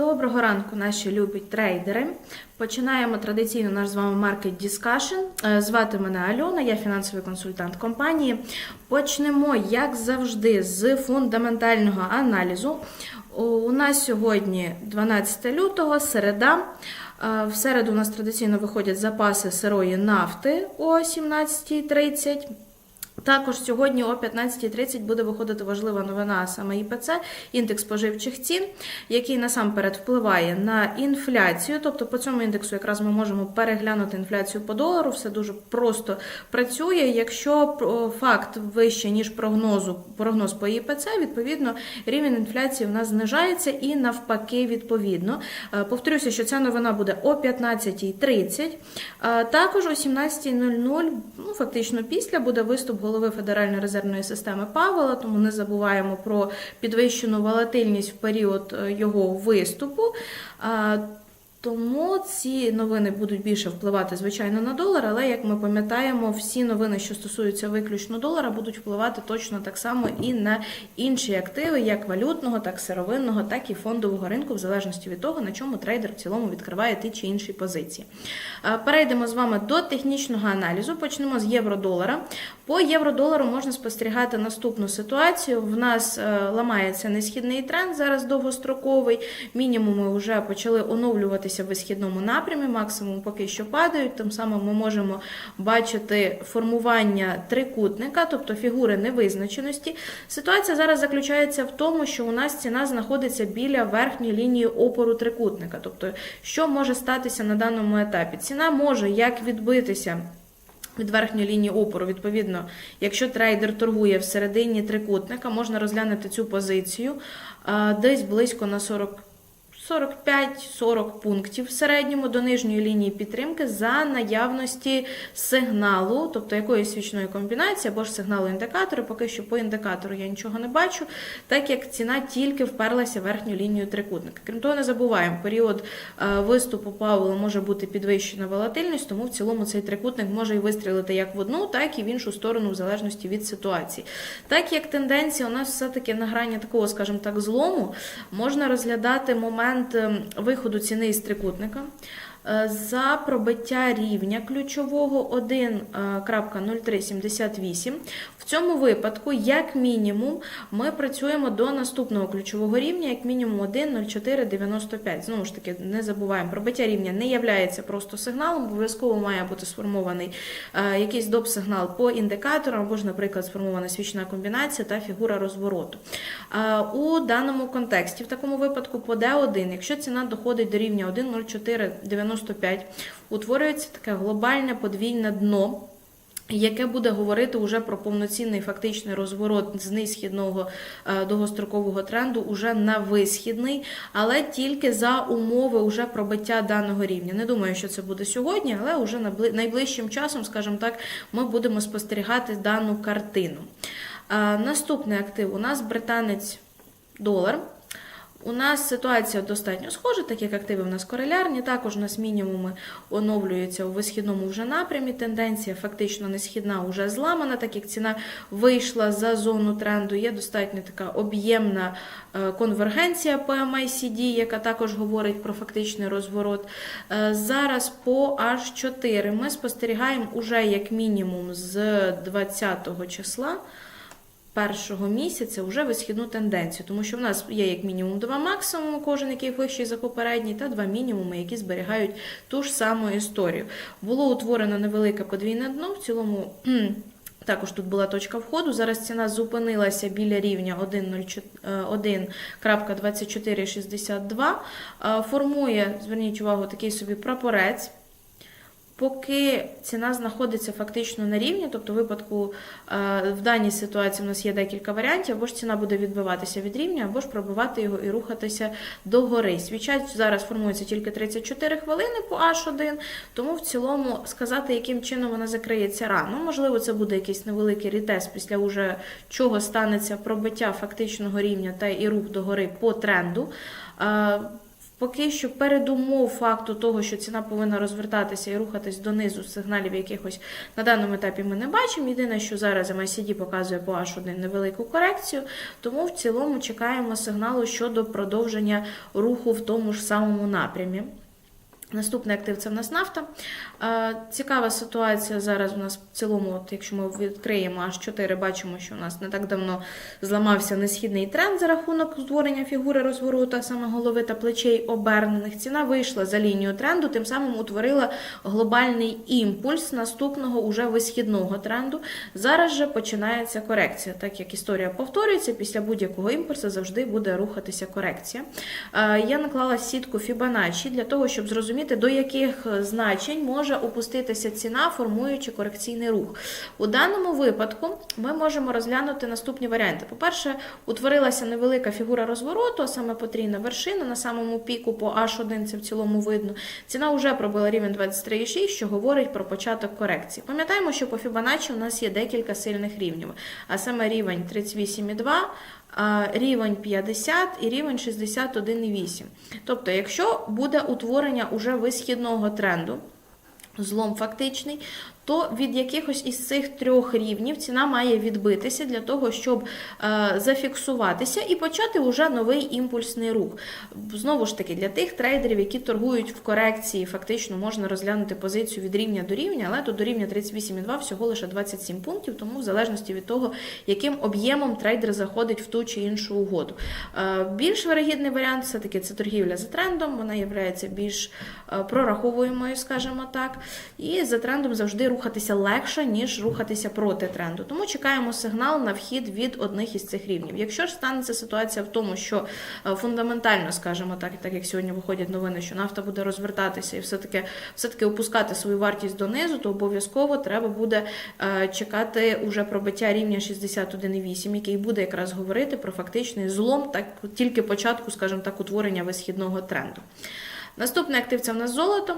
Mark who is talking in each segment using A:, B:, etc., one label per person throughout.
A: Доброго ранку, наші любі трейдери. Починаємо традиційно наш з вами Market Discussion. Е, Звати мене Альона, я фінансовий консультант компанії. Почнемо, як завжди, з фундаментального аналізу. У нас сьогодні 12 лютого, середа. Е, В середу у нас традиційно виходять запаси сирої нафти о 17.30. Також сьогодні о 15.30 буде виходити важлива новина, саме ІПЦ, індекс споживчих цін, який насамперед впливає на інфляцію. Тобто по цьому індексу якраз ми можемо переглянути інфляцію по долару. Все дуже просто працює. Якщо факт вище ніж прогнозу, прогноз по ІПЦ, відповідно рівень інфляції в нас знижається і навпаки, відповідно. Е, Повторюся, що ця новина буде о 15.30. Е, Також о 17.00, ну фактично після, буде виступ голови Федеральної резервної системи Павела, тому не забуваємо про підвищену волатильність в період е, його виступу. Тому ці новини будуть більше впливати, звичайно, на долар, але як ми пам'ятаємо, всі новини, що стосуються виключно долара, будуть впливати точно так само і на інші активи, як валютного, так сировинного, так і фондового ринку, в залежності від того, на чому трейдер в цілому відкриває ті чи інші позиції. Е, Перейдемо з вами до технічного аналізу. Почнемо з євро-долара. По євро-долару можна спостерігати наступну ситуацію. В нас е, ламається несхідний тренд, зараз довгостроковий. Мінімуми вже почали оновлюватися в висхідному напрямі, максимум поки що падають. Тим самим ми можемо бачити формування трикутника, тобто фігури невизначеності. Ситуація зараз заключається в тому, що у нас ціна знаходиться біля верхньої лінії опору трикутника. Тобто, що може статися на даному етапі? Ціна може як відбитися. Від верхньої лінії опору, відповідно, якщо трейдер торгує всередині трикутника, можна розглянути цю позицію десь близько на 40. 45-40 пунктів в середньому до нижньої лінії підтримки за наявності сигналу, тобто якоїсь свічної комбінації або ж сигналу індикатору. Поки що по індикатору я нічого не бачу, так як ціна тільки вперлася в верхню лінію трикутника. Крім того, не забуваємо, період е, виступу Паула може бути підвищена волатильність, тому в цілому цей трикутник може і вистрілити як в одну, так і в іншу сторону, в залежності від ситуації. Так як тенденція у нас все-таки на грані такого, скажімо так, злому, можна розглядати момент ем, виходу ціни із трикутника. Е, За пробиття рівня ключового 1.0378. В цьому випадку, як мінімум, ми працюємо до наступного ключового рівня, як мінімум 1.0495. Знову ж таки, не забуваємо, пробиття рівня не є просто сигналом, обов'язково має бути сформований е, якийсь доп-сигнал по індикаторам, або ж, наприклад, сформована свічна комбінація та фігура розвороту. Е, У даному контексті, в такому випадку, по D1, якщо ціна доходить до рівня 1.0495, утворюється таке глобальне подвійне дно. Яке буде говорити уже про повноцінний фактичний розворот з низхідного е, довгострокового тренду уже на висхідний, але тільки за умови уже пробиття даного рівня. Не думаю, що це буде сьогодні, але набли- найближчим часом, скажімо так, ми будемо спостерігати дану картину. Е, Наступний актив у нас британець долар. У нас ситуація достатньо схожа, так як активи в нас корелярні. Також у нас мінімуми оновлюються у висхідному вже напрямі. Тенденція фактично несхідна вже зламана, так як ціна вийшла за зону тренду. Є достатньо така об'ємна е, конвергенція по MACD, яка також говорить про фактичний розворот. Е, Зараз по H4 ми спостерігаємо уже як мінімум з 20 числа першого місяця вже висхідну тенденцію, тому що в нас є як мінімум два максимуми, кожен який вищий за попередній, та два мінімуми, які зберігають ту ж саму історію. Було утворено невелике подвійне дно, в цілому. Також тут була точка входу. Зараз ціна зупинилася біля рівня 1.04 1.2462. Е, Формує, зверніть увагу, такий собі прапорець. Поки ціна знаходиться фактично на рівні, тобто випадку е, в даній ситуації в нас є декілька варіантів, або ж ціна буде відбиватися від рівня, або ж пробивати його і рухатися догори. Свіча зараз формується тільки 34 хвилини по H1, тому в цілому сказати, яким чином вона закриється рано. Можливо, це буде якийсь невеликий рітест, після уже чого станеться пробиття фактичного рівня та і рух догори по тренду. Поки що передумов факту того, що ціна повинна розвертатися і рухатись донизу сигналів якихось на даному етапі ми не бачимо. Єдине, що зараз MACD показує по H1 невелику корекцію, тому в цілому чекаємо сигналу щодо продовження руху в тому ж самому напрямі. Наступний актив це в нас нафта. Цікава ситуація зараз у нас в цілому, от якщо ми відкриємо аж 4, бачимо, що у нас не так давно зламався несхідний тренд за рахунок створення фігури розвороту, саме голови та плечей обернених. Ціна вийшла за лінію тренду, тим самим утворила глобальний імпульс наступного уже висхідного тренду. Зараз же починається корекція. Так як історія повторюється, після будь-якого імпульсу завжди буде рухатися корекція. Я наклала сітку Fibonacci для того, щоб зрозуміти, до яких значень може опуститися ціна, формуючи корекційний рух. У даному випадку ми можемо розглянути наступні варіанти. По-перше, утворилася невелика фігура розвороту, а саме потрійна вершина на самому піку по H1, це в цілому видно. Ціна вже пробила рівень 23,6, що говорить про початок корекції. Пам'ятаємо, що по Fibonacci у нас є декілька сильних рівнів, а саме рівень 38,2, а, рівень 50 і рівень 61,8. Тобто, якщо буде утворення уже висхідного тренду, злом фактичний, то від якихось із цих трьох рівнів ціна має відбитися для того, щоб е, зафіксуватися і почати вже новий імпульсний рух. Знову ж таки, для тих трейдерів, які торгують в корекції, фактично можна розглянути позицію від рівня до рівня, але тут до рівня 38,2 всього лише 27 пунктів, тому в залежності від того, яким об'ємом трейдер заходить в ту чи іншу угоду. Е, більш вирогідний варіант все-таки це торгівля за трендом, вона є більш е, прораховуємою, скажімо так, і за трендом завжди рухатися легше, ніж рухатися проти тренду. Тому чекаємо сигнал на вхід від одних із цих рівнів. Якщо ж станеться ситуація в тому, що е, фундаментально, скажімо так, так як сьогодні виходять новини, що нафта буде розвертатися і все-таки все-таки опускати свою вартість донизу, то обов'язково треба буде е, чекати уже пробиття рівня 61,8, який буде якраз говорити про фактичний злом, так тільки початку, скажімо так, утворення висхідного тренду. Наступний актив це в нас золото.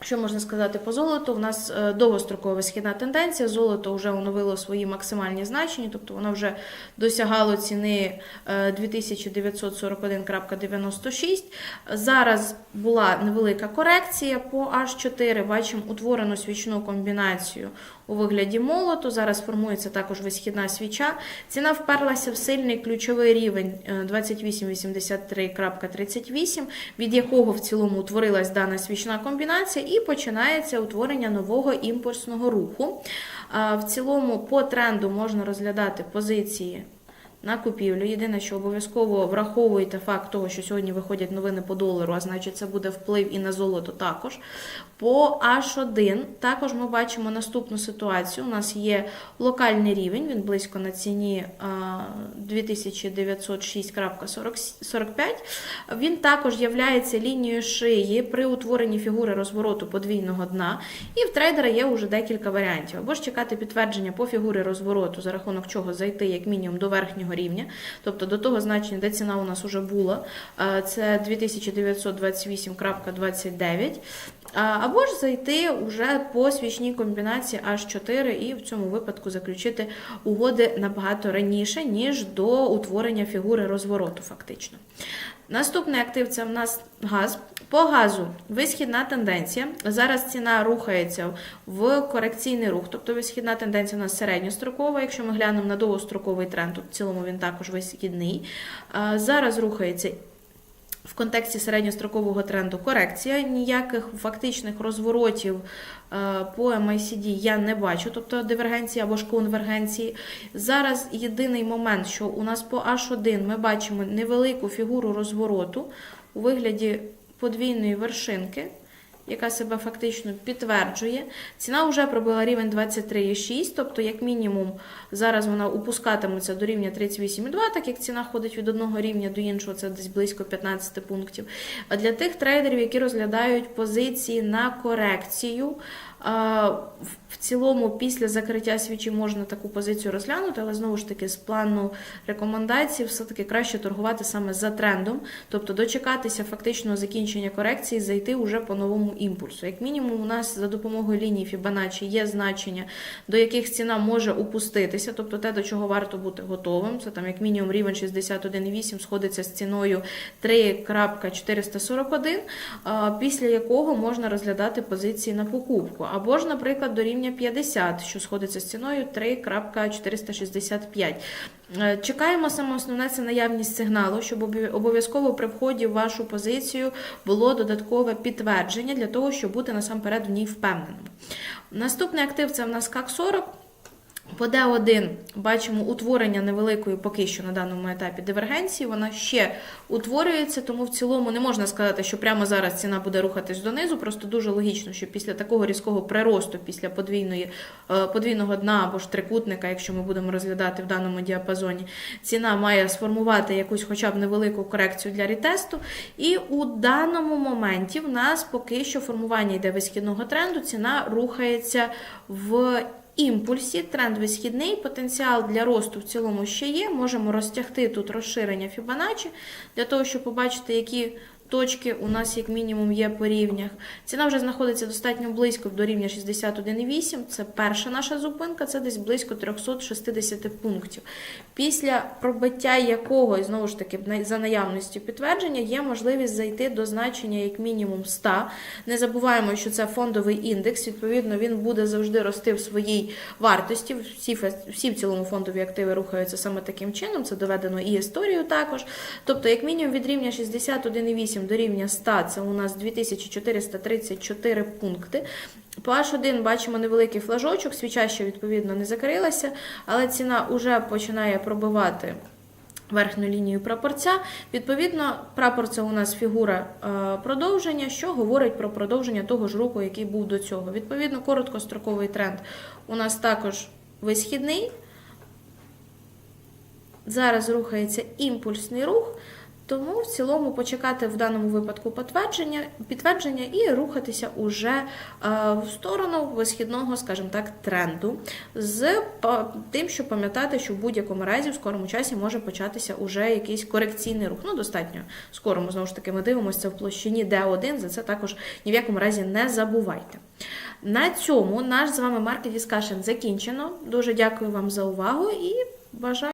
A: Що можна сказати по золоту? У нас е, довгострокова східна тенденція. Золото вже оновило свої максимальні значення, тобто воно вже досягало ціни е, 2941,96. Зараз була невелика корекція по H4. Бачимо утворену свічну комбінацію у вигляді молоту. Зараз формується також висхідна свіча. Ціна вперлася в сильний ключовий рівень е, 2883,38, від якого в цілому утворилась дана свічна комбінація, і починається утворення нового імпульсного руху. В цілому по тренду можна розглядати позиції. На купівлю. Єдине, що обов'язково враховуйте факт того, що сьогодні виходять новини по долару, а значить це буде вплив і на золото також. По H1 також ми бачимо наступну ситуацію. У нас є локальний рівень, він близько на ціні 2906,45. Він також є лінією шиї при утворенні фігури розвороту подвійного дна. І в трейдера є вже декілька варіантів. Або ж чекати підтвердження по фігурі розвороту, за рахунок чого зайти як мінімум до верхнього рівня, тобто до того значення, де ціна у нас вже була, це 2928,29. Або ж зайти вже по свічній комбінації H4 і в цьому випадку заключити угоди набагато раніше, ніж до утворення фігури розвороту, фактично. Наступний актив це в нас газ. По газу висхідна тенденція. Зараз ціна рухається в корекційний рух, тобто висхідна тенденція у нас середньострокова. Якщо ми глянемо на довгостроковий тренд, то в цілому він також висхідний. Зараз рухається в контексті середньострокового тренду корекція. Ніяких фактичних розворотів е, по MACD я не бачу, тобто дивергенції або ж конвергенції. Зараз єдиний момент, що у нас по H1 ми бачимо невелику фігуру розвороту у вигляді подвійної вершинки. Яка себе фактично підтверджує. Ціна вже пробила рівень 23,6, тобто, як мінімум, зараз вона опускатиметься до рівня 38,2, так як ціна ходить від одного рівня до іншого, це десь близько 15 пунктів. А для тих трейдерів, які розглядають позиції на корекцію, в цілому, після закриття свічі можна таку позицію розглянути, але знову ж таки, з плану рекомендацій, все-таки краще торгувати саме за трендом, тобто дочекатися фактичного закінчення корекції, зайти вже по новому імпульсу. Як мінімум, у нас за допомогою лінії Fibonacci є значення, до яких ціна може упуститися, тобто те, до чого варто бути готовим. Це там як мінімум рівень 61,8 сходиться з ціною 3.441, після якого можна розглядати позиції на покупку. Або ж, наприклад, до рівня 50, що сходиться з ціною 3.465. Е, Чекаємо саме основне це наявність сигналу, щоб обов'язково при вході в вашу позицію було додаткове підтвердження для того, щоб бути насамперед в ній впевненим. Наступний актив це в нас КАК 40. По D1 бачимо утворення невеликої поки що на даному етапі дивергенції. Вона ще утворюється, тому в цілому не можна сказати, що прямо зараз ціна буде рухатись донизу. Просто дуже логічно, що після такого різкого приросту, після подвійної, е, подвійного дна або ж трикутника, якщо ми будемо розглядати в даному діапазоні, ціна має сформувати якусь хоча б невелику корекцію для рітесту. І у даному моменті в нас поки що формування йде висхідного тренду, ціна рухається в імпульсі, тренд висхідний, потенціал для росту в цілому ще є. Можемо розтягти тут розширення Фібоначчі для того, щоб побачити, які точки у нас як мінімум є по рівнях. Ціна вже знаходиться достатньо близько до рівня 61,8. Це перша наша зупинка, це десь близько 360 пунктів. Після пробиття якого, і знову ж таки, за наявністю підтвердження, є можливість зайти до значення як мінімум 100. Не забуваємо, що це фондовий індекс. Відповідно, він буде завжди рости в своїй вартості. Всі, всі в цілому фондові активи рухаються саме таким чином. Це доведено і історією також. Тобто, як мінімум від рівня 61,8 до рівня 100 це у нас 2434 пункти. По H1 бачимо невеликий флажочок, свіча ще відповідно не закрилася, але ціна вже починає пробивати верхню лінію прапорця. Відповідно, прапор це у нас фігура е, продовження, що говорить про продовження того ж руху, який був до цього. Відповідно, короткостроковий тренд у нас також висхідний. Зараз рухається імпульсний рух, тому в цілому почекати в даному випадку підтвердження, підтвердження і рухатися уже е, в сторону висхідного, скажімо так, тренду, з па- тим, щоб пам'ятати, що в будь-якому разі в скорому часі може початися уже якийсь корекційний рух. Ну, достатньо скоро ми знову ж таки ми дивимося в площині D1, за це також ні в якому разі не забувайте. На цьому наш з вами маркет дискашн закінчено. Дуже дякую вам за увагу і бажаю.